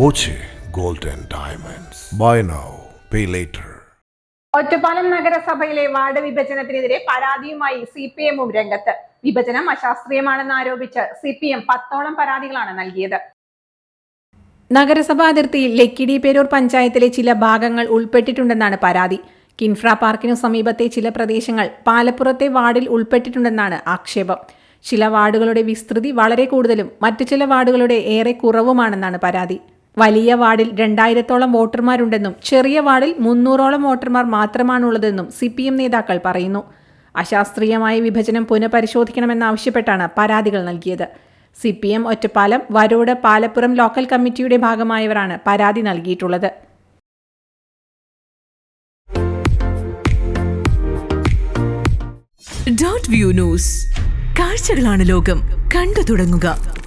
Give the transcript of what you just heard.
Boche gold and diamonds. Buy now pay later Ottapalam നഗരസഭയിലെ ward വിഭജനത്തിനെതിരെ പരാതിയുമായി C P എമ്മും രംഗത്ത്. വിഭജനം അശാസ്ത്രീയമാണെന്ന് ആരോപിച്ച് സി പി എം പത്തോളം പരാതികളാണ് നൽകിയത്. നഗരസഭാ അതിർത്തിയിൽ ലക്കിടി പേരൂർ പഞ്ചായത്തിലെ ചില ഭാഗങ്ങൾ ഉൾപ്പെട്ടിട്ടുണ്ടെന്നാണ് പരാതി. കിൻഫ്ര പാർക്കിനു സമീപത്തെ ചില പ്രദേശങ്ങൾ പാലപ്പുറത്തെ വാർഡിൽ ഉൾപ്പെട്ടിട്ടുണ്ടെന്നാണ് ആക്ഷേപം. ചില വാർഡുകളുടെ വിസ്തൃതി വളരെ കൂടുതലും മറ്റു ചില വാർഡുകളുടെ ഏറെ കുറവുമാണെന്നാണ് പരാതി. വലിയ വാർഡിൽ രണ്ടായിരത്തോളം വോട്ടർമാരുണ്ടെന്നും ചെറിയ വാർഡിൽ മുന്നൂറോളം വോട്ടർമാർ മാത്രമാണുള്ളതെന്നും സി പി എം നേതാക്കൾ പറയുന്നു. അശാസ്ത്രീയമായ വിഭജനം പുനഃപരിശോധിക്കണമെന്നാവശ്യപ്പെട്ടാണ് പരാതികൾ നൽകിയത്. C P M Ottapalam Varode Palappuram local കമ്മിറ്റിയുടെ ഭാഗമായവരാണ് പരാതി നൽകിയിട്ടുള്ളത്. View news. ലോകം. കണ്ടു തുടങ്ങുക.